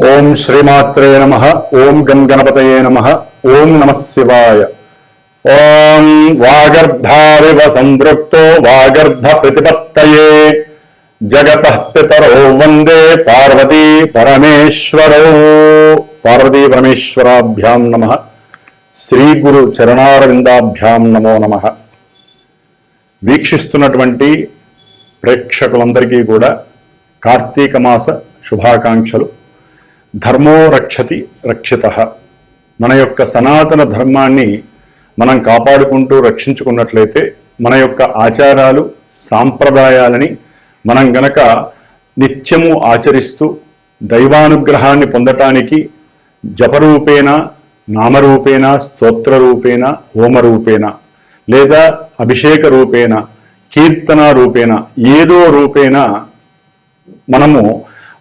ఓం శ్రీమాత్రే నమ ఓం గం గణపతయే నమ ఓం నమ శివాయ. ఓం వాగర్ధావివ సంవృక్తో వాగర్ధ ప్రతిపత్తయే. జగత పితరో వందే పార్వతీ పరమేశ్వరో. పార్వతీ పరమేశ్వరాభ్యాం నమ. శ్రీ గురు చరణారవిందాభ్యాం నమో నమ. వీక్షిస్తున్నటువంటి ప్రేక్షకులందరికీ కూడా కార్తీక మాస శుభాకాంక్షలు. ధర్మో రక్షతి రక్షిత. మన యొక్క సనాతన ధర్మాన్ని మనం కాపాడుకుంటూ రక్షించుకున్నట్లయితే మన యొక్క ఆచారాలు సాంప్రదాయాలని మనం గనక నిత్యము ఆచరిస్తూ దైవానుగ్రహాన్ని పొందటానికి జపరూపేణ నామరూపేణ స్తోత్ర రూపేణ హోమరూపేణ లేదా అభిషేక రూపేణ కీర్తన రూపేణ ఏదో రూపేణ మనము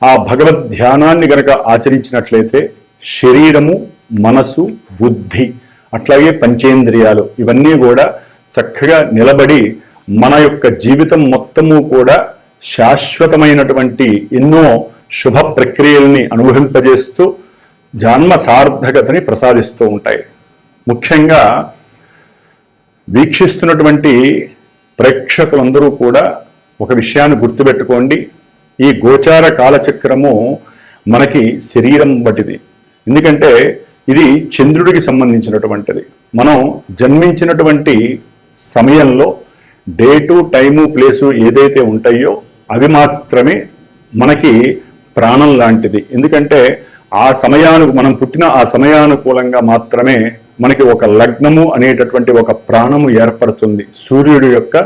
ఆ భగవద్ ధ్యానాన్ని గనక ఆచరించినట్లయితే శరీరము మనసు బుద్ధి అట్లాగే పంచేంద్రియాలు ఇవన్నీ కూడా చక్కగా నిలబడి మన యొక్క జీవితం మొత్తము కూడా శాశ్వతమైనటువంటి ఎన్నో శుభ ప్రక్రియల్ని అనుభవింపజేస్తూ జన్మ సార్థకతని ప్రసాదిస్తూ ఉంటాయి. ముఖ్యంగా వీక్షిస్తున్నటువంటి ప్రేక్షకులందరూ కూడా ఒక విషయాన్ని గుర్తుపెట్టుకోండి. ఈ గోచార కాలచక్రము మనకి శరీరం వంటిది. ఎందుకంటే ఇది చంద్రుడికి సంబంధించినటువంటిది. మనం జన్మించినటువంటి సమయంలో డేటు టైము ప్లేసు ఏదైతే ఉంటాయో అవి మాత్రమే మనకి ప్రాణం లాంటిది. ఎందుకంటే ఆ సమయాను మనం పుట్టిన ఆ సమయానుకూలంగా మాత్రమే మనకి ఒక లగ్నము అనేటటువంటి ఒక ప్రాణము ఏర్పడుతుంది. సూర్యుడి యొక్క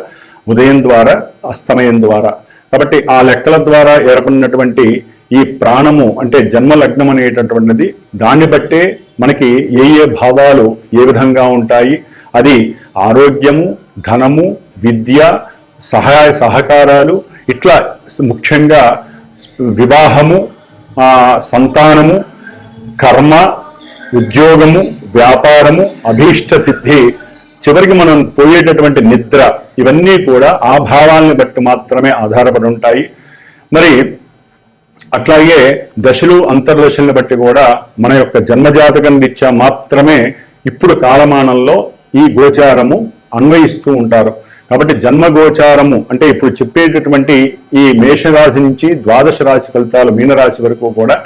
ఉదయం ద్వారా అస్తమయం ద్వారా. కాబట్టి ఆ లెక్కల ద్వారా ఏర్పడినటువంటి ఈ ప్రాణము అంటే జన్మ లగ్నం అనేటటువంటిది దాన్ని బట్టే మనకి ఏ ఏ భావాలు ఏ విధంగా ఉంటాయి? అది ఆరోగ్యము ధనము విద్య సహాయ సహకారాలు ఇట్లా ముఖ్యంగా వివాహము సంతానము కర్మ ఉద్యోగము వ్యాపారము అభీష్ట సిద్ధి చివరికి మనం పోయేటటువంటి నిద్ర ఇవన్నీ కూడా ఆ భావాలను బట్టి మాత్రమే ఆధారపడి ఉంటాయి. మరి అట్లాగే దశలు అంతర్దశలను బట్టి కూడా మన యొక్క జన్మజాతకం రీత్యా మాత్రమే ఇప్పుడు కాలమానంలో ఈ గోచారము అన్వయిస్తూ ఉంటారు. కాబట్టి జన్మ గోచారము అంటే ఇప్పుడు చెప్పేటటువంటి ఈ మేషరాశి నుంచి ద్వాదశ రాశి ఫలితాలు మీనరాశి వరకు కూడా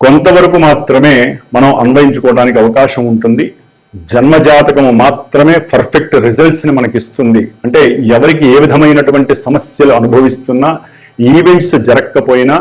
కొంతవరకు మాత్రమే మనం అన్వయించుకోవడానికి అవకాశం ఉంటుంది. జన్మజాతకము మాత్రమే పర్ఫెక్ట్ రిజల్ట్స్ని మనకి ఇస్తుంది అంటే ఎవరికి ఏ విధమైనటువంటి సమస్యలు అనుభవిస్తున్నా ఈవెంట్స్ జరగకపోయినా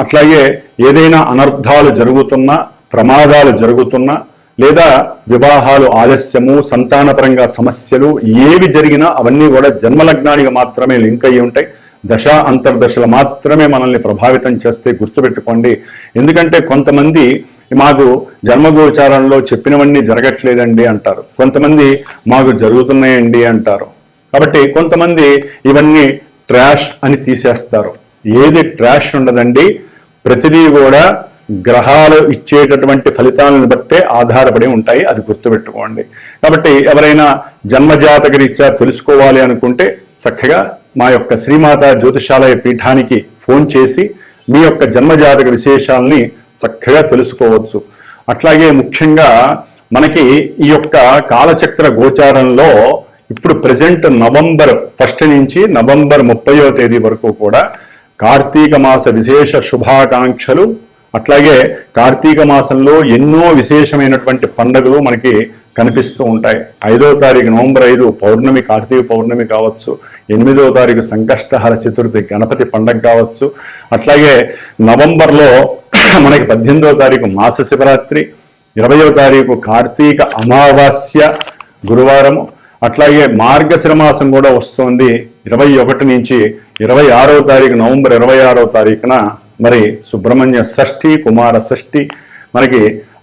అట్లాగే ఏదైనా అనర్థాలు జరుగుతున్నా ప్రమాదాలు జరుగుతున్నా లేదా వివాహాలు ఆలస్యము సంతానపరంగా సమస్యలు ఏవి జరిగినా అవన్నీ కూడా జన్మలగ్నానికి మాత్రమే లింక్ అయ్యి ఉంటాయి. దశ అంతర్దశలు మాత్రమే మనల్ని ప్రభావితం చేస్తే గుర్తుపెట్టుకోండి. ఎందుకంటే కొంతమంది మాకు జన్మగోచారంలో చెప్పినవన్నీ జరగట్లేదండి అంటారు. కొంతమంది మాకు జరుగుతున్నాయండి అంటారు. కాబట్టి కొంతమంది ఇవన్నీ ట్రాష్ అని తీసేస్తారు. ఏది ట్రాష్ ఉండదండి. ప్రతిదీ కూడా గ్రహాలు ఇచ్చేటటువంటి ఫలితాలను బట్టే ఆధారపడి ఉంటాయి. అది గుర్తుపెట్టుకోండి. కాబట్టి ఎవరైనా జన్మజాతక రీత్యా తెలుసుకోవాలి అనుకుంటే చక్కగా మా యొక్క శ్రీమాత జ్యోతిషాలయ పీఠానికి ఫోన్ చేసి మీ యొక్క జన్మజాతక విశేషాలని చక్కగా తెలుసుకోవచ్చు. అట్లాగే ముఖ్యంగా మనకి ఈ యొక్క కాలచక్ర గోచారంలో ఇప్పుడు ప్రజెంట్ నవంబర్ ఫస్ట్ నుంచి నవంబర్ ముప్పయో తేదీ వరకు కూడా కార్తీక మాస విశేష శుభాకాంక్షలు అట్లాగే కార్తీక మాసంలో ఎన్నో విశేషమైనటువంటి పండుగలు మనకి కనిపిస్తూ ఉంటాయి. ఐదో తారీఖు నవంబర్ ఐదు పౌర్ణమి కార్తీక పౌర్ణమి కావచ్చు ఎనిమిదో తారీఖు సంకష్టహర చతుర్థి గణపతి పండగ కావచ్చు. అట్లాగే నవంబర్లో మనకి పద్దెనిమిదో తారీఖు మాస శివరాత్రి ఇరవయో తారీఖు కార్తీక అమావాస్య గురువారము. అట్లాగే మార్గశిర మాసం కూడా వస్తోంది. ఇరవై ఒకటి నుంచి ఇరవై ఆరో తారీఖు నవంబర్ ఇరవై ఆరో తారీఖున మరి సుబ్రహ్మణ్య షష్ఠి కుమార షష్ఠి. మనకి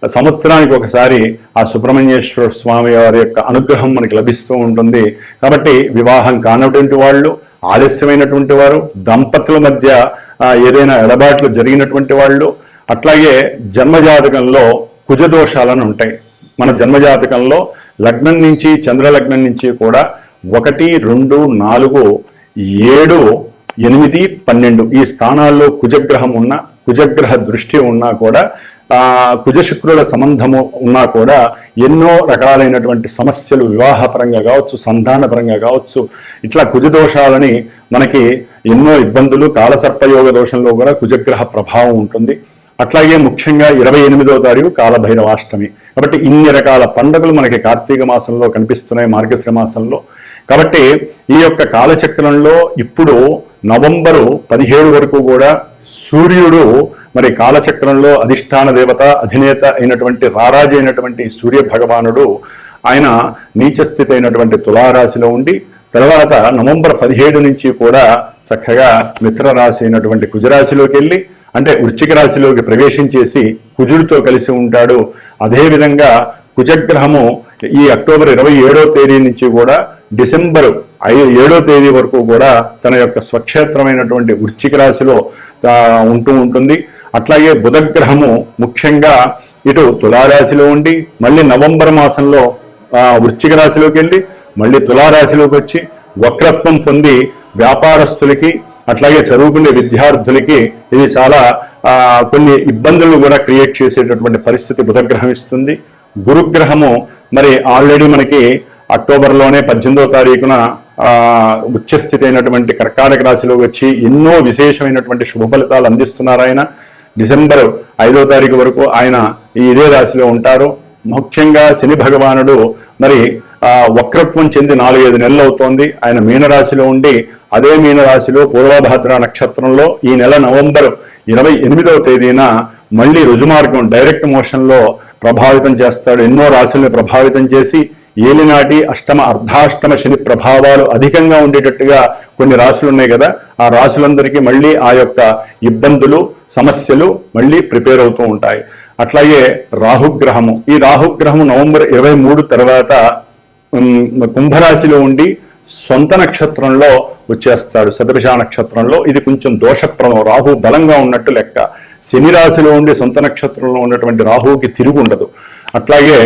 సంవత్సరానికి ఒకసారి ఆ సుబ్రహ్మణ్యేశ్వర స్వామి వారి యొక్క అనుగ్రహం మనకి లభిస్తూ ఉంటుంది. కాబట్టి వివాహం కానటువంటి వాళ్ళు ఆలస్యమైనటువంటి వారు దంపతుల మధ్య ఏదైనా ఎడబాట్లు జరిగినటువంటి వాళ్ళు అట్లాగే జన్మజాతకంలో కుజదోషాలను ఉంటాయి. మన జన్మజాతకంలో లగ్నం నుంచి చంద్రలగ్నం నుంచి కూడా ఒకటి రెండు నాలుగు ఏడు ఎనిమిది పన్నెండు ఈ స్థానాల్లో కుజగ్రహం ఉన్న కుజగ్రహ దృష్టి ఉన్నా కూడా ఆ సంబంధము ఉన్నా కూడా ఎన్నో రకాలైనటువంటి సమస్యలు వివాహపరంగా కావచ్చు సంధానపరంగా కావచ్చు ఇట్లా కుజ దోషాలని మనకి ఎన్నో ఇబ్బందులు కాలసర్పయోగ దోషంలో కూడా కుజగ్రహ ప్రభావం ఉంటుంది. అట్లాగే ముఖ్యంగా ఇరవై ఎనిమిదో తారీఖు కాలభైరవాష్టమి. కాబట్టి ఇన్ని రకాల పండుగలు మనకి కార్తీక మాసంలో కనిపిస్తున్నాయి మార్గశ్ర మాసంలో. కాబట్టి ఈ యొక్క కాలచక్రంలో ఇప్పుడు నవంబరు పదిహేడు వరకు కూడా సూర్యుడు మరి కాలచక్రంలో అధిష్టాన దేవత అధినేత అయినటువంటి రారాజు అయినటువంటి సూర్య భగవానుడు ఆయన నీచస్థితి అయినటువంటి తులారాశిలో ఉండి తర్వాత నవంబర్ పదిహేడు నుంచి కూడా చక్కగా మిత్రరాశి అయినటువంటి కుజరాశిలోకి వెళ్ళి అంటే వృశ్చిక రాశిలోకి ప్రవేశించేసి కుజుడితో కలిసి ఉంటాడు. అదేవిధంగా కుజగ్రహము ఈ అక్టోబర్ ఇరవై ఏడో తేదీ నుంచి కూడా డిసెంబర్ ఐదు ఏడో తేదీ వరకు కూడా తన యొక్క స్వక్షేత్రమైనటువంటి వృశ్చిక రాశిలో ఉంటూ ఉంటుంది. అట్లాగే బుధగ్రహము ముఖ్యంగా ఇటు తులారాశిలో ఉండి మళ్ళీ నవంబర్ మాసంలో వృశ్చిక రాశిలోకి వెళ్ళి మళ్ళీ తులారాశిలోకి వచ్చి వక్రత్వం పొంది వ్యాపారస్తులకి అట్లాగే చదువుకునే విద్యార్థులకి ఇది చాలా కొన్ని ఇబ్బందులు కూడా క్రియేట్ చేసేటటువంటి పరిస్థితి బుధగ్రహం ఇస్తుంది. గురుగ్రహము మరి ఆల్రెడీ మనకి అక్టోబర్లోనే పద్దెనిమిదో తారీఖున ఉచ్చస్థితి అయినటువంటి కర్కాటక రాశిలోకి వచ్చి ఎన్నో విశేషమైనటువంటి శుభ ఫలితాలు అందిస్తున్నారు ఆయన డిసెంబర్ ఐదో తారీఖు వరకు ఆయన ఈ ఇదే రాశిలో ఉంటారు. ముఖ్యంగా శని భగవానుడు మరి వక్రత్వం చెంది నాలుగైదు నెలలు అవుతోంది. ఆయన మీనరాశిలో ఉండి అదే మీనరాశిలో పూర్వభాద్ర నక్షత్రంలో ఈ నెల నవంబర్ ఇరవై ఎనిమిదవ తేదీన మళ్ళీ రుజుమార్గం డైరెక్ట్ మోషన్లో ప్రభావితం చేస్తాడు. ఎన్నో రాశుల్ని ప్రభావితం చేసి ఏలినాటి అష్టమ అర్ధాష్టమ శని ప్రభావాలు అధికంగా ఉండేటట్టుగా కొన్ని రాశులు ఉన్నాయి కదా ఆ రాశులందరికీ మళ్ళీ ఆ యొక్క ఇబ్బందులు సమస్యలు మళ్ళీ ప్రిపేర్ అవుతూ ఉంటాయి. అట్లాగే రాహుగ్రహము. ఈ రాహుగ్రహము నవంబర్ ఇరవై మూడు తర్వాత కుంభరాశిలో ఉండి సొంత నక్షత్రంలో వచ్చేస్తాడు శతభిష నక్షత్రంలో. ఇది కొంచెం దోషప్రదం. రాహు బలంగా ఉన్నట్టు లెక్క. శని రాశిలో ఉండి సొంత నక్షత్రంలో ఉన్నటువంటి రాహువుకి తిరుగు ఉండదు. అట్లాగే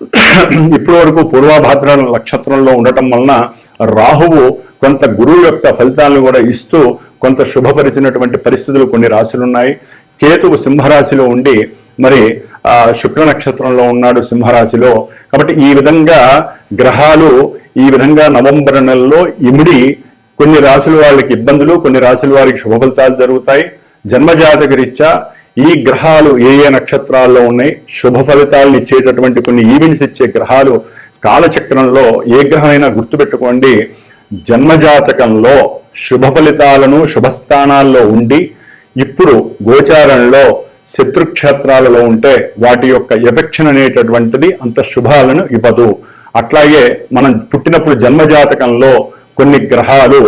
ఇప్పటి వరకు పూర్వభాద్ర నక్షత్రంలో ఉండటం వలన రాహువు కొంత గురువు యొక్క ఫలితాలను కూడా ఇస్తూ కొంత శుభపరిచినటువంటి పరిస్థితులు కొన్ని రాశులు ఉన్నాయి కేతువు సింహరాశిలో ఉండి మరి ఆ శుక్ర నక్షత్రంలో ఉన్నాడు సింహరాశిలో. కాబట్టి ఈ విధంగా గ్రహాలు ఈ విధంగా నవంబర్ నెలలో ఇమిడి కొన్ని రాశుల వాళ్ళకి ఇబ్బందులు కొన్ని రాశుల వారికి శుభ ఫలితాలు జరుగుతాయి. జన్మజాతక రీత్యా ఈ గ్రహాలు ఏ ఏ నక్షత్రాల్లో ఉన్నాయి? శుభ ఫలితాలను ఇచ్చేటటువంటి కొన్ని ఈవెంట్స్ ఇచ్చే గ్రహాలు కాలచక్రంలో ఏ గ్రహమైనా గుర్తుపెట్టుకోండి. జన్మజాతకంలో శుభ ఫలితాలను శుభస్థానాల్లో ఉండి ఇప్పుడు గోచారంలో శత్రుక్షేత్రాలలో ఉంటే వాటి యొక్క ఎఫెక్షన్ అనేటటువంటిది అంత శుభాలను ఇవ్వదు. అట్లాగే మనం పుట్టినప్పుడు జన్మజాతకంలో కొన్ని గ్రహాలు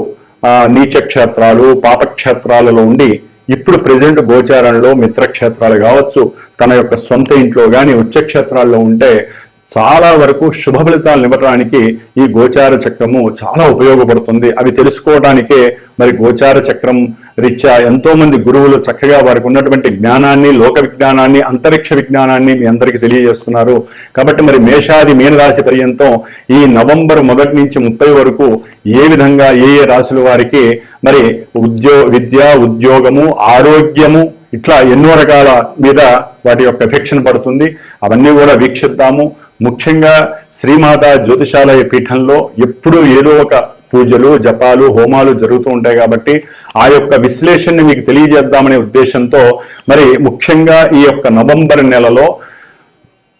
నీచక్షేత్రాలు పాపక్షేత్రాలలో ఉండి ఇప్పుడు ప్రజెంట్ గోచారంలో మిత్రక్షేత్రాలు కావచ్చు తన యొక్క సొంత ఇంట్లో కానీ ఉచ్చక్షేత్రాల్లో ఉంటే చాలా వరకు శుభ ఫలితాలు ఇవ్వడానికి ఈ గోచార చక్రము చాలా ఉపయోగపడుతుంది. అవి తెలుసుకోవడానికే మరి గోచార చక్రం రీత్యా ఎంతోమంది గురువులు చక్కగా వారికి ఉన్నటువంటి జ్ఞానాన్ని లోక విజ్ఞానాన్ని అంతరిక్ష విజ్ఞానాన్ని మీ అందరికీ తెలియజేస్తున్నారు. కాబట్టి మరి మేషాది మీనరాశి పర్యంతం ఈ నవంబర్ మొదటి నుంచి ముప్పై వరకు ఏ విధంగా ఏ ఏ రాశుల వారికి మరి ఉద్యో విద్య ఉద్యోగము ఆరోగ్యము ఇట్లా ఎన్నో రకాల మీద వాటి యొక్క ఎఫెక్షన్ పడుతుంది. అవన్నీ కూడా వీక్షిద్దాము. ముఖ్యంగా శ్రీమాత జ్యోతిషాలయ పీఠంలో ఎప్పుడూ ఏదో ఒక పూజలు జపాలు హోమాలు జరుగుతూ ఉంటాయి కాబట్టి ఆ యొక్క విశ్లేషణని మీకు తెలియజేద్దామనే ఉద్దేశంతో మరి ముఖ్యంగా ఈ యొక్క నవంబర్ నెలలో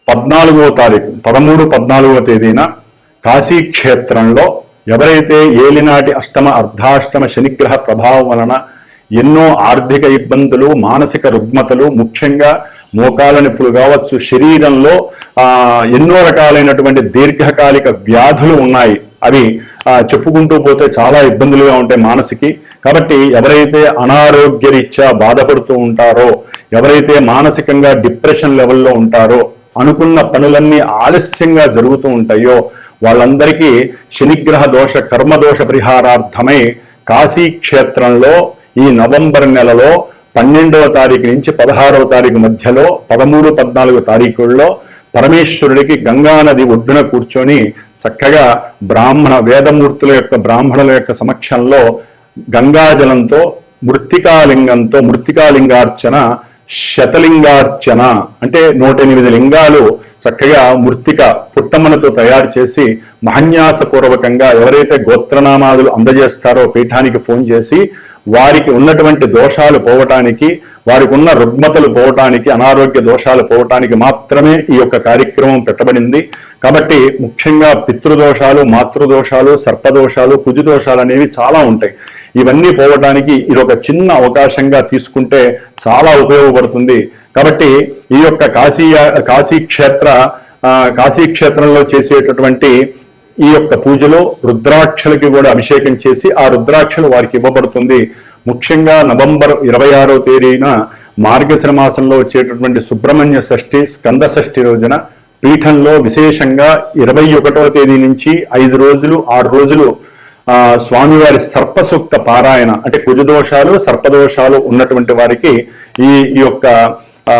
పద్నాలుగవ తారీఖు పదమూడు పద్నాలుగవ తేదీన కాశీ క్షేత్రంలో ఎవరైతే ఏలినాటి అష్టమ అర్ధాష్టమ శనిగ్రహ ప్రభావం వలన ఎన్నో ఆర్థిక ఇబ్బందులు మానసిక రుగ్మతలు ముఖ్యంగా మోకాల నొప్పులు కావచ్చు శరీరంలో ఎన్నో రకాలైనటువంటి దీర్ఘకాలిక వ్యాధులు ఉన్నాయి. అవి చెప్పుకుంటూ పోతే చాలా ఇబ్బందులుగా ఉంటాయి మానసికి. కాబట్టి ఎవరైతే అనారోగ్య రీత్యా బాధపడుతూ ఉంటారో ఎవరైతే మానసికంగా డిప్రెషన్ లెవెల్లో ఉంటారో అనుకున్న పనులన్నీ ఆలస్యంగా జరుగుతూ ఉంటాయో వాళ్ళందరికీ శనిగ్రహ దోష కర్మదోష పరిహారార్థమై కాశీ క్షేత్రంలో ఈ నవంబర్ నెలలో పన్నెండవ తారీఖు నుంచి పదహారవ తారీఖు మధ్యలో పదమూడు పద్నాలుగు తారీఖుల్లో పరమేశ్వరుడికి గంగా నది ఒడ్డున కూర్చొని చక్కగా బ్రాహ్మణ వేదమూర్తుల యొక్క బ్రాహ్మణుల యొక్క సమక్షంలో గంగాజలంతో మృత్తికాలింగంతో మృత్తికాలింగార్చన శతలింగార్చన అంటే నూట ఎనిమిది లింగాలు చక్కగా మృత్తిక పుట్టమ్మలతో తయారు చేసి మహన్యాసపూర్వకంగా ఎవరైతే గోత్రనామాదులు అందజేస్తారో పీఠానికి ఫోన్ చేసి వారికి ఉన్నటువంటి దోషాలు పోవటానికి వారికి ఉన్న రుగ్మతలు పోవటానికి అనారోగ్య దోషాలు పోవటానికి మాత్రమే ఈ యొక్క కార్యక్రమం పెట్టబడింది. కాబట్టి ముఖ్యంగా పితృదోషాలు మాతృదోషాలు సర్పదోషాలు కుజుదోషాలు అనేవి చాలా ఉంటాయి. ఇవన్నీ పోవటానికి ఇది ఒక చిన్న అవకాశంగా తీసుకుంటే చాలా ఉపయోగపడుతుంది. కాబట్టి ఈ యొక్క కాశీ కాశీ క్షేత్ర కాశీ క్షేత్రంలో చేసేటటువంటి ఈ యొక్క పూజలో రుద్రాక్షలకి కూడా అభిషేకం చేసి ఆ రుద్రాక్షలు వారికి ఇవ్వబడుతుంది. ముఖ్యంగా నవంబర్ ఇరవై ఆరో తేదీన మార్గశిర మాసంలో వచ్చేటటువంటి సుబ్రహ్మణ్య షష్ఠి స్కంద షష్ఠి రోజున పీఠంలో విశేషంగా ఇరవై ఒకటో తేదీ నుంచి ఐదు రోజులు ఆరు రోజులు స్వామివారి సర్పసూక్త పారాయణ అంటే కుజదోషాలు సర్పదోషాలు ఉన్నటువంటి వారికి ఈ ఈ యొక్క ఆ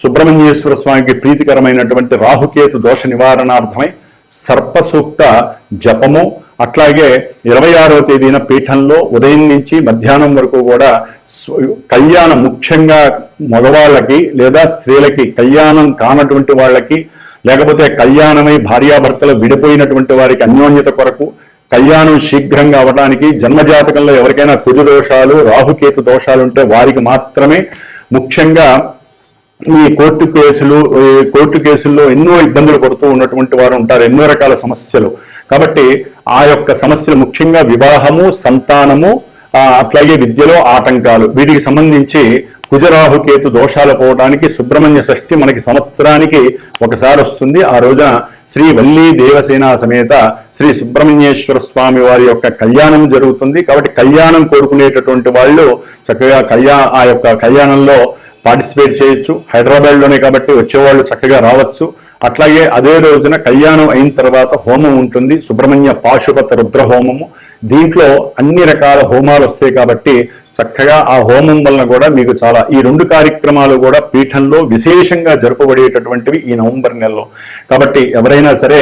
సుబ్రహ్మణ్యేశ్వర స్వామికి ప్రీతికరమైనటువంటి రాహుకేతు దోష నివారణార్థమై సర్పసూక్త జపము అట్లాగే ఇరవై ఆరవ తేదీన పీఠంలో ఉదయం నుంచి మధ్యాహ్నం వరకు కూడా కళ్యాణం ముఖ్యంగా మగవాళ్ళకి లేదా స్త్రీలకి కళ్యాణం కానటువంటి వాళ్ళకి లేకపోతే కళ్యాణమై భార్యాభర్తలు విడిపోయినటువంటి వారికి అన్యోన్యత కొరకు కళ్యాణం శీఘ్రంగా అవడానికి జన్మజాతకంలో ఎవరికైనా కుజు దోషాలు రాహుకేతు దోషాలు ఉంటే వారికి మాత్రమే ముఖ్యంగా ఈ కోర్టు కేసులు కోర్టు కేసుల్లో ఎన్నో ఇబ్బందులు పడుతూ ఉన్నటువంటి వారు ఉంటారు ఎన్నో రకాల సమస్యలు. కాబట్టి ఆ యొక్క సమస్యలు ముఖ్యంగా వివాహము సంతానము అట్లాగే విద్యలో ఆటంకాలు. వీటికి సంబంధించి కుజరాహుకేతు దోషాలు పోవడానికి సుబ్రహ్మణ్య షష్ఠి మనకి సంవత్సరానికి ఒకసారి వస్తుంది. ఆ రోజున శ్రీ వల్లీ దేవసేన సమేత శ్రీ సుబ్రహ్మణ్యేశ్వర స్వామి వారి యొక్క కళ్యాణం జరుగుతుంది. కాబట్టి కళ్యాణం కోరుకునేటటువంటి వాళ్ళు చక్కగా కళ్యాణ ఆ యొక్క కళ్యాణంలో పార్టిసిపేట్ చేయొచ్చు. హైదరాబాద్లోనే కాబట్టి వచ్చేవాళ్ళు చక్కగా రావచ్చు. అట్లాగే అదే రోజున కళ్యాణం అయిన తర్వాత హోమం ఉంటుంది. సుబ్రహ్మణ్య పాశుపత రుద్ర హోమము దీంట్లో అన్ని రకాల హోమాలు వస్తాయి కాబట్టి చక్కగా ఆ హోమం వలన కూడా మీకు చాలా ఈ రెండు కార్యక్రమాలు కూడా పీఠంలో విశేషంగా జరపబడేటటువంటివి ఈ నవంబర్ నెలలో. కాబట్టి ఎవరైనా సరే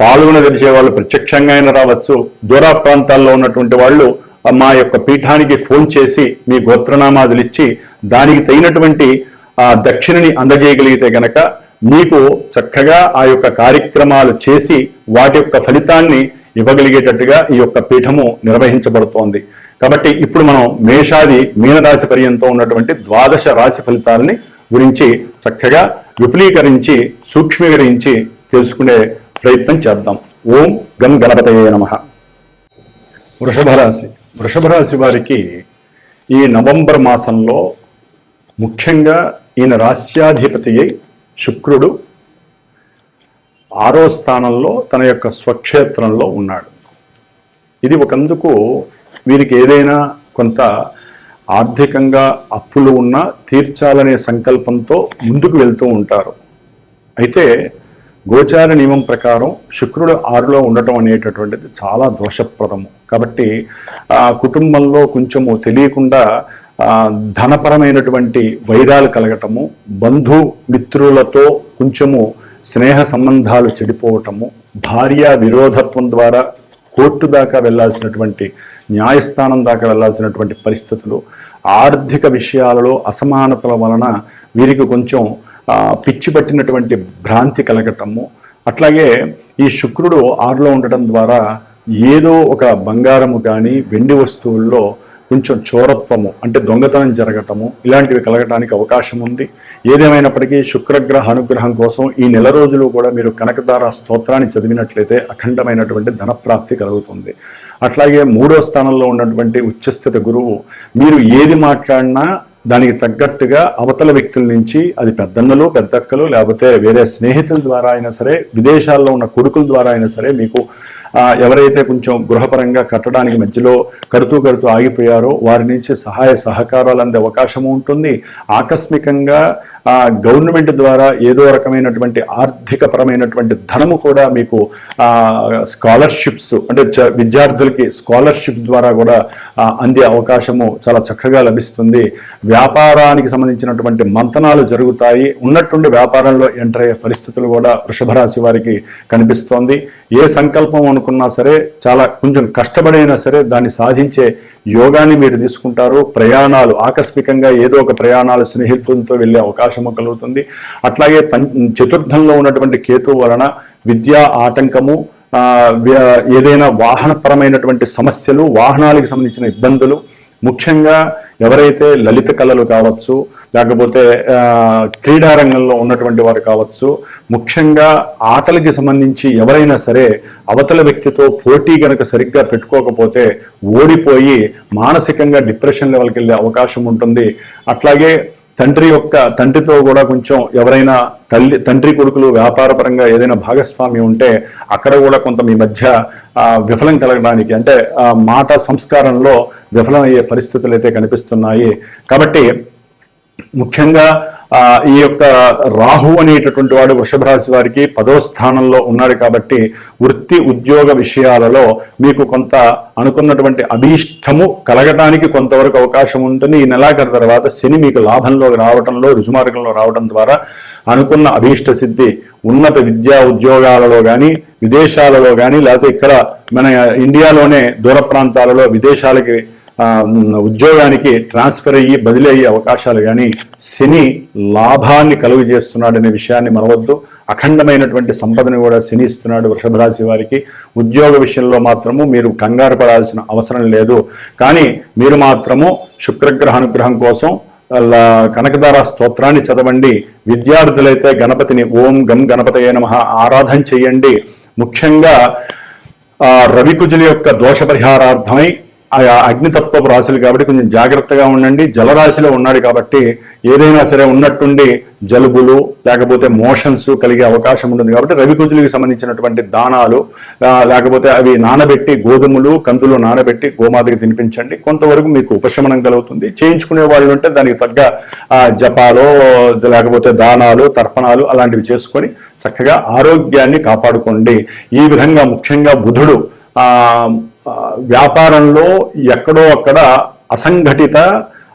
పాల్గొనదలిచే వాళ్ళు ప్రత్యక్షంగా అయినా రావచ్చు. దూర ప్రాంతాల్లో ఉన్నటువంటి వాళ్ళు మా యొక్క పీఠానికి ఫోన్ చేసి మీ గోత్రనామాదులు ఇచ్చి దానికి తగినటువంటి ఆ దక్షిణని అందజేయగలిగితే గనక మీకు చక్కగా ఆ యొక్క కార్యక్రమాలు చేసి వాటి యొక్క ఫలితాన్ని ఇవ్వగలిగేటట్టుగా ఈ యొక్క పీఠము నిర్వహించబడుతోంది. కాబట్టి ఇప్పుడు మనం మేషాది మీనరాశి పర్యంతం ఉన్నటువంటి ద్వాదశ రాశి ఫలితాలని గురించి చక్కగా విపులీకరించి సూక్ష్మీకరించి తెలుసుకునే ప్రయత్నం చేద్దాం. ఓం గం గణపతయే నమ. వృషభ రాశి. వృషభ రాశి వారికి ఈ నవంబర్ మాసంలో ముఖ్యంగా ఈయన రాస్యాధిపతి శుక్రుడు ఆరో స్థానంలో తన యొక్క స్వక్షేత్రంలో ఉన్నాడు. ఇది ఒకందుకు వీరికి ఏదైనా కొంత ఆర్థికంగా అప్పులు ఉన్నా తీర్చాలనే సంకల్పంతో ముందుకు వెళ్తూ ఉంటారు. అయితే గోచార నియమం ప్రకారం శుక్రుడు ఆరులో ఉండటం అనేటటువంటిది చాలా దోషప్రదము. కాబట్టి ఆ కుటుంబంలో కొంచెము తెలియకుండా ధనపరమైనటువంటి వైరాలు కలగటము బంధు మిత్రులతో కొంచెము స్నేహ సంబంధాలు చెడిపోవటము భార్య విరోధత్వం ద్వారా కోర్టు దాకా వెళ్ళాల్సినటువంటి న్యాయస్థానం దాకా వెళ్ళాల్సినటువంటి పరిస్థితులు ఆర్థిక విషయాలలో అసమానతల వలన వీరికి కొంచెం పిచ్చి పట్టినటువంటి భ్రాంతి కలగటము. అట్లాగే ఈ శుక్రుడు ఆరులో ఉండటం ద్వారా ఏదో ఒక బంగారము కానీ వెండి వస్తువుల్లో కొంచెం చోరత్వము అంటే దొంగతనం జరగటము ఇలాంటివి కలగటానికి అవకాశం ఉంది. ఏదేమైనప్పటికీ శుక్రగ్రహ అనుగ్రహం కోసం ఈ నెల రోజులు కూడా మీరు కనకదార స్తోత్రాన్ని చదివినట్లయితే అఖండమైనటువంటి ధనప్రాప్తి కలుగుతుంది. అట్లాగే మూడో స్థానంలో ఉన్నటువంటి ఉచ్చస్థిత గురువు మీరు ఏది మాట్లాడినా దానికి తగ్గట్టుగా అవతల వ్యక్తుల నుంచి అది పెద్దన్నలు పెద్దక్కలు లేకపోతే వేరే స్నేహితుల ద్వారా అయినా సరే విదేశాల్లో ఉన్న కొడుకుల ద్వారా అయినా సరే మీకు ఎవరైతే కొంచెం గృహపరంగా కట్టడానికి మధ్యలో కడుతూ కడుతూ ఆగిపోయారో వారి నుంచి సహాయ సహకారాలు అందే అవకాశం ఉంటుంది. ఆకస్మికంగా గవర్నమెంట్ ద్వారా ఏదో రకమైనటువంటి ఆర్థికపరమైనటువంటి ధనము కూడా మీకు స్కాలర్షిప్స్ అంటే విద్యార్థులకి స్కాలర్షిప్స్ ద్వారా కూడా అందే అవకాశము చాలా చక్కగా లభిస్తుంది. వ్యాపారానికి సంబంధించినటువంటి మంతనాలు జరుగుతాయి. ఉన్నట్టుండి వ్యాపారంలో ఎంటర్ అయ్యే పరిస్థితులు కూడా వృషభ రాశి వారికి కనిపిస్తోంది. ఏ సంకల్పం అనుకున్నా సరే చాలా కొంచెం కష్టపడైనా సరే దాన్ని సాధించే యోగాన్ని మీరు తీసుకుంటారు. ప్రయాణాలు ఆకస్మికంగా ఏదో ఒక ప్రయాణాలు స్నేహితులతో వెళ్ళే అవకాశం కలుగుతుంది. అట్లాగే పం చతుర్థంలో ఉన్నటువంటి కేతు వలన విద్యా ఆటంకము ఆ, ఏదైనా వాహనపరమైనటువంటి సమస్యలు వాహనాలకు సంబంధించిన ఇబ్బందులు ముఖ్యంగా ఎవరైతే లలిత కళలు కావచ్చు లేకపోతే క్రీడారంగంలో ఉన్నటువంటి వారు కావచ్చు ముఖ్యంగా ఆటలకి సంబంధించి ఎవరైనా సరే అవతల వ్యక్తితో పోటీ గనక సరిగ్గా పెట్టుకోకపోతే ఓడిపోయి మానసికంగా డిప్రెషన్ లెవెల్కి వెళ్ళే అవకాశం ఉంటుంది. అట్లాగే తండ్రి యొక్క తండ్రితో కూడా కొంచెం ఎవరైనా తల్లి తండ్రి కొడుకులు వ్యాపారపరంగా ఏదైనా భాగస్వామి ఉంటే అక్కడ కూడా కొంత మీ మధ్య విఫలం కలగడానికి అంటే మాట సంస్కారంలో విఫలమయ్యే పరిస్థితులు అయితే కనిపిస్తున్నాయి. కాబట్టి ముఖ్యంగా ఈ యొక్క రాహు అనేటటువంటి వాడు వృషభ రాశి వారికి పదో స్థానంలో ఉన్నాడు కాబట్టి వృత్తి ఉద్యోగ విషయాలలో మీకు కొంత అనుకున్నటువంటి అభీష్టము కలగటానికి కొంతవరకు అవకాశం ఉంటుంది. ఈ నెలాఖరు తర్వాత శని మీకు లాభంలో రావడంలో రుజుమార్గంలో రావడం ద్వారా అనుకున్న అభీష్ట సిద్ధి ఉన్నత విద్యా ఉద్యోగాలలో కానీ విదేశాలలో కానీ లేకపోతే ఇక్కడ మన ఇండియాలోనే దూర ప్రాంతాలలో విదేశాలకి ఉద్యోగానికి ట్రాన్స్ఫర్ అయ్యి బదిలీ అయ్యే అవకాశాలు కానీ శని లాభాన్ని కలుగు చేస్తున్నాడనే విషయాన్ని మనవద్దు అఖండమైనటువంటి సంపదని కూడా శని ఇస్తున్నాడు వృషభ రాశి వారికి. ఉద్యోగ విషయంలో మాత్రము మీరు కంగారు పడాల్సిన అవసరం లేదు. కానీ మీరు మాత్రము శుక్రగ్రహానుగ్రహం కోసం ల- కనకదార స్తోత్రాన్ని చదవండి. విద్యార్థులైతే గణపతిని ఓం గం గణపతయే నమ ఆరాధన చెయ్యండి. ముఖ్యంగా రవికుజుల యొక్క దోష పరిహారార్థమై అగ్నితత్వపు రాశులు కాబట్టి కొంచెం జాగ్రత్తగా ఉండండి. జలరాశిలో ఉన్నాడు కాబట్టి ఏదైనా సరే ఉన్నట్టుండి జలుబులు లేకపోతే మోషన్స్ కలిగే అవకాశం ఉంటుంది కాబట్టి రవికుజులకు సంబంధించినటువంటి దానాలు లేకపోతే అవి నానబెట్టి గోధుమలు కందులు నానబెట్టి గోమాతకి తినిపించండి. కొంతవరకు మీకు ఉపశమనం కలుగుతుంది. చేయించుకునే వాళ్ళు ఉంటే దానికి తగ్గ జపాలు జపాలో లేకపోతే దానాలు తర్పణాలు అలాంటివి చేసుకొని చక్కగా ఆరోగ్యాన్ని కాపాడుకోండి. ఈ విధంగా ముఖ్యంగా బుధుడు ఆ, వ్యాపారంలో ఎక్కడో అక్కడ అసంఘటిత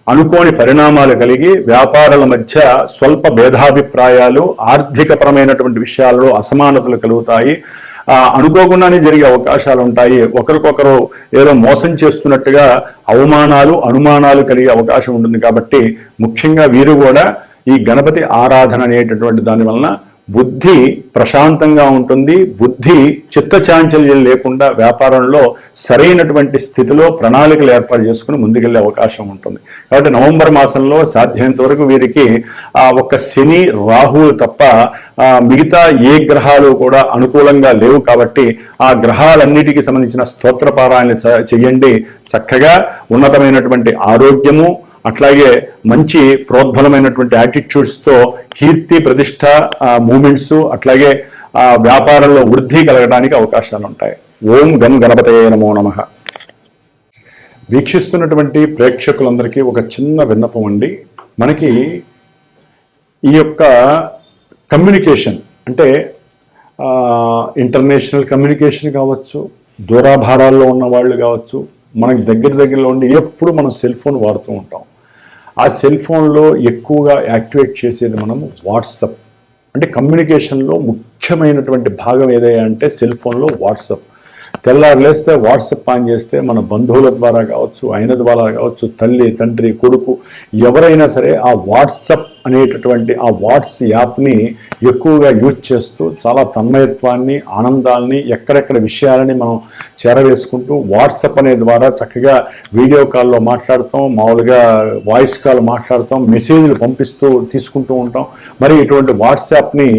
అనుకోని పరిణామాలు కలిగి వ్యాపారాల మధ్య స్వల్ప భేదాభిప్రాయాలు ఆర్థికపరమైనటువంటి విషయాల్లో అసమానతలు కలుగుతాయి. అనుకోకుండానే జరిగే అవకాశాలు ఉంటాయి. ఒకరికొకరు ఏదో మోసం చేస్తున్నట్టుగా అవమానాలు అనుమానాలు కలిగే అవకాశం ఉంటుంది కాబట్టి ముఖ్యంగా వీరు కూడా ఈ గణపతి ఆరాధన అనేటటువంటి దాని వలన బుద్ధి ప్రశాంతంగా ఉంటుంది బుద్ధి చిత్తచాంచల్యం లేకుండా వ్యాపారంలో సరైనటువంటి స్థితిలో ప్రణాళికలు ఏర్పాటు చేసుకుని ముందుకెళ్ళే అవకాశం ఉంటుంది. కాబట్టి నవంబర్ మాసంలో సాధ్యమైనంత వరకు వీరికి ఆ ఒక్క శని రాహువు తప్ప మిగతా ఏ గ్రహాలు కూడా అనుకూలంగా లేవు కాబట్టి ఆ గ్రహాలన్నిటికీ సంబంధించిన స్తోత్ర పారాయణ చ- చెయ్యండి. చక్కగా ఉన్నతమైనటువంటి ఆరోగ్యము అట్లాగే మంచి ప్రోద్బలమైనటువంటి యాటిట్యూడ్స్తో కీర్తి ప్రతిష్ట మూమెంట్స్ అట్లాగే వ్యాపారంలో వృద్ధి కలగడానికి అవకాశాలు ఉంటాయి ఓం గం గణపతయే నమో నమ. వీక్షిస్తున్నటువంటి ప్రేక్షకులందరికీ ఒక చిన్న విన్నపం అండి. మనకి ఈ యొక్క కమ్యూనికేషన్ అంటే ఇంటర్నేషనల్ కమ్యూనికేషన్ కావచ్చు దూరాభారాల్లో ఉన్న వాళ్ళు కావచ్చు మనకి దగ్గర దగ్గరలో ఉండి ఎప్పుడు మనం సెల్ ఫోన్ వాడుతూ ఉంటాం. ఆ సెల్ ఫోన్లో ఎక్కువగా యాక్టివేట్ చేసేది మనము వాట్సప్. అంటే కమ్యూనికేషన్లో ముఖ్యమైనటువంటి భాగం ఏదయ్యా అంటే సెల్ ఫోన్లో వాట్సప్. తెల్లారు లేస్తే వాట్సప్ ఆన్ చేస్తే మన బంధువుల ద్వారా కావచ్చు ఆయన ద్వారా కావచ్చు తల్లి తండ్రి కొడుకు ఎవరైనా సరే ఆ వాట్సప్ అనేటటువంటి ఆ వాట్స్ యాప్ని ఎక్కువగా యూజ్ చేస్తూ చాలా తన్మయత్వాన్ని ఆనందాల్ని ఎక్కడెక్కడ విషయాలని మనం చేరవేసుకుంటూ వాట్సప్ అనే ద్వారా చక్కగా వీడియో కాల్లో మాట్లాడతాం మామూలుగా వాయిస్ కాల్ మాట్లాడతాం మెసేజ్లు పంపిస్తూ తీసుకుంటూ ఉంటాం. మరి ఇటువంటి వాట్సాప్ని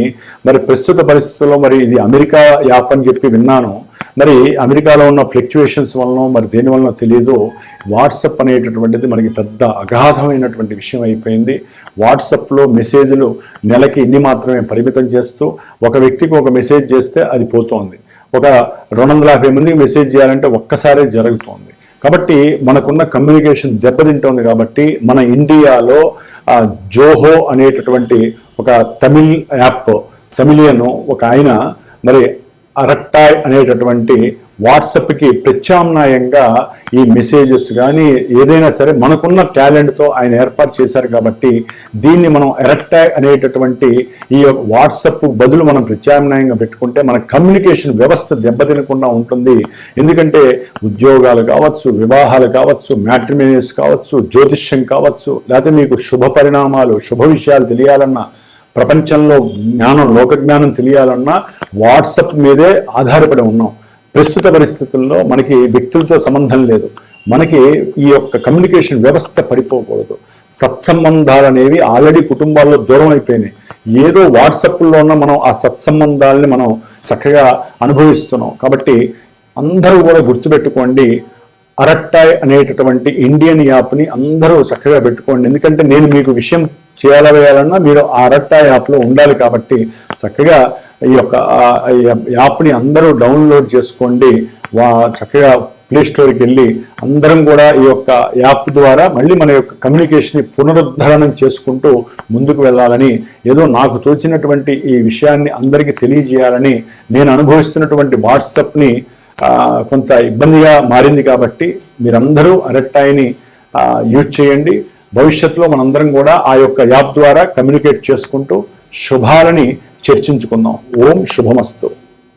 మరి ప్రస్తుత పరిస్థితుల్లో మరి ఇది అమెరికా యాప్ అని చెప్పి విన్నాను. మరి అమెరికాలో ఉన్న ఫ్లక్చువేషన్స్ వలన మరి దేని వలన తెలియదు వాట్సప్ అనేటటువంటిది మనకి పెద్ద అగాధమైనటువంటి విషయం అయిపోయింది. వాట్సప్లో మెసేజ్లు నెలకి ఇన్ని మాత్రమే పరిమితం చేస్తూ ఒక వ్యక్తికి ఒక మెసేజ్ చేస్తే అది పోతోంది. ఒక రెండు వందల యాభై మందికి మెసేజ్ చేయాలంటే ఒక్కసారే జరుగుతోంది. కాబట్టి మనకున్న కమ్యూనికేషన్ దెబ్బతింటోంది కాబట్టి మన ఇండియాలో జోహో అనేటటువంటి ఒక తమిళ్ యాప్ తమిళియన్ ఒక ఆయన మరి అరట్టాయ్ అనేటటువంటి వాట్సాప్కి ప్రత్యామ్నాయంగా ఈ మెసేజెస్ కానీ ఏదైనా సరే మనకున్న టాలెంట్తో ఆయన ఏర్పాటు చేశారు కాబట్టి దీన్ని మనం ఎరక్టై అనేటటువంటి ఈ యొక్క బదులు మనం ప్రత్యామ్నాయంగా పెట్టుకుంటే మన కమ్యూనికేషన్ వ్యవస్థ దెబ్బతినకుండా ఉంటుంది. ఎందుకంటే ఉద్యోగాలు కావచ్చు వివాహాలు కావచ్చు మ్యాట్రిమేనియస్ కావచ్చు జ్యోతిష్యం కావచ్చు లేకపోతే మీకు శుభ పరిణామాలు శుభ విషయాలు తెలియాలన్నా ప్రపంచంలో జ్ఞానం లోక జ్ఞానం తెలియాలన్నా వాట్సప్ మీదే ఆధారపడి ఉన్నాం. ప్రస్తుత పరిస్థితుల్లో మనకి వ్యక్తులతో సంబంధం లేదు. మనకి ఈ యొక్క కమ్యూనికేషన్ వ్యవస్థ పడిపోకూడదు. సత్సంబంధాలు అనేవి ఆల్రెడీ కుటుంబాల్లో దూరం అయిపోయినాయి. ఏదో వాట్సప్లో ఉన్న మనం ఆ సత్సంబంధాలని మనం చక్కగా అనుభవిస్తున్నాం. కాబట్టి అందరూ కూడా గుర్తుపెట్టుకోండి అరట్టాయ్ అనేటటువంటి ఇండియన్ యాప్ని అందరూ చక్కగా పెట్టుకోండి. ఎందుకంటే నేను మీకు విషయం చేయాలా వేయాలన్నా మీరు ఆ అరట్టాయ్ యాప్లో ఉండాలి కాబట్టి చక్కగా ఈ యొక్క ఈ యాప్ని అందరూ డౌన్లోడ్ చేసుకోండి. వా చక్కగా ప్లే స్టోర్కి వెళ్ళి అందరం కూడా ఈ యొక్క యాప్ ద్వారా మళ్ళీ మన యొక్క కమ్యూనికేషన్ని పునరుద్ధరణం చేసుకుంటూ ముందుకు వెళ్ళాలని ఏదో నాకు తోచినటువంటి ఈ విషయాన్ని అందరికీ తెలియజేయాలని నేను అనుభవిస్తున్నటువంటి వాట్సప్ని కొంత ఇబ్బందిగా మారింది కాబట్టి మీరందరూ అరెట్టాయిని యూజ్ చేయండి. భవిష్యత్తులో మనందరం కూడా ఆ యొక్క యాప్ ద్వారా కమ్యూనికేట్ చేసుకుంటూ శుభాలని చర్చించుకుందాం. ఓం శుభమస్తు.